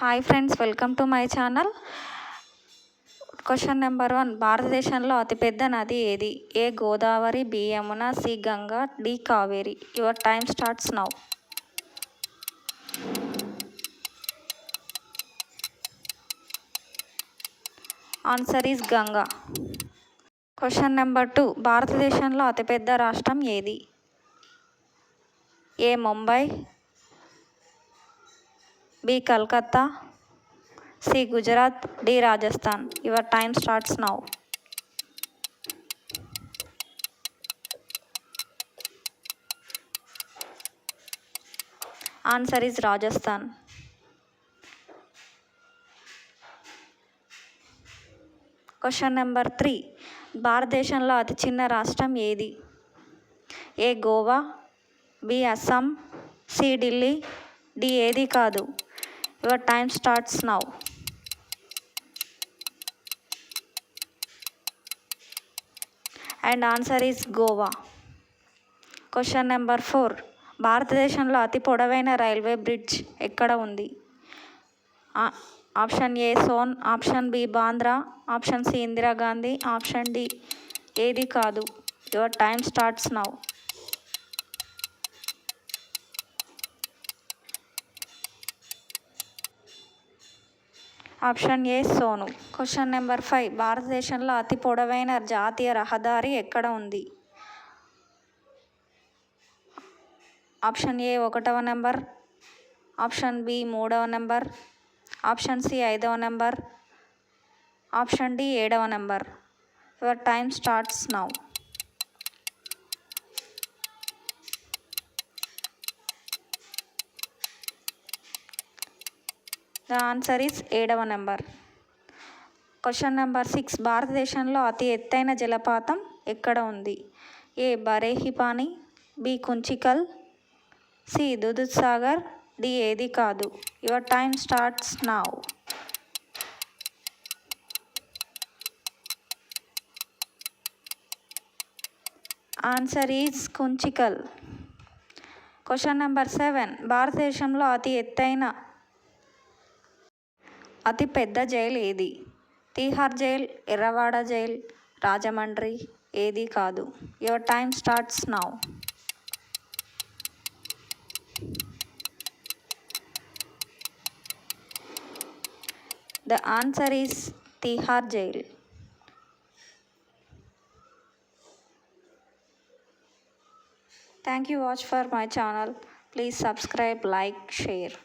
Hi friends welcome to my channel question number one భారతదేశంలో అతిపెద్ద నది ఏది? A Godavari B Yamuna C Ganga D Kaveri. Your time starts now answer is Ganga question number two భారతదేశంలో అతిపెద్ద రాష్ట్రం ఏది? A Mumbai B Calcutta C Gujarat D Rajasthan. Your time starts now. Answer is Rajasthan. Question number three. భారతదేశంలో అతి చిన్న రాష్ట్రం ఏది? A Goa B Assam C Delhi D ఏది కాదు? Your time starts now and answer is Goa question number four భారతదేశంలో అతి పొడవైన రైల్వే బ్రిడ్జ్ ఎక్కడ ఉంది? Option A Son option B Bandra option C Indira Gandhi option D ఏది కాదు. Your time starts now option A Son. Question number five. భారతదేశంలో అతి పొడవైన జాతీయ రహదారి ఎక్కడ ఉంది? ఆప్షన్ ఏ ఒకటవ నెంబర్ ఆప్షన్ బి మూడవ నెంబర్ ఆప్షన్ సి ఐదవ నెంబర్ ఆప్షన్ డి ఏడవ number. Your time starts now. The answer is ఏడవ నెంబర్ క్వశ్చన్ నెంబర్ సిక్స్ భారతదేశంలో అతి ఎత్తైన జలపాతం ఎక్కడ ఉంది? A. Barehipani B Kunchikal C Dudh Sagar D ఏది కాదు. Your time starts now answer is Kunchikal. Question number seven భారతదేశంలో అతి ఎత్తైన అతి పెద్ద జైలు ఏది? తీహార్ జైల్ ఎర్రవాడ జైల్ రాజమండ్రి ఏది కాదు. Your time starts now. The answer is Tihar jail. Thank you watch for my channel. Please subscribe like share.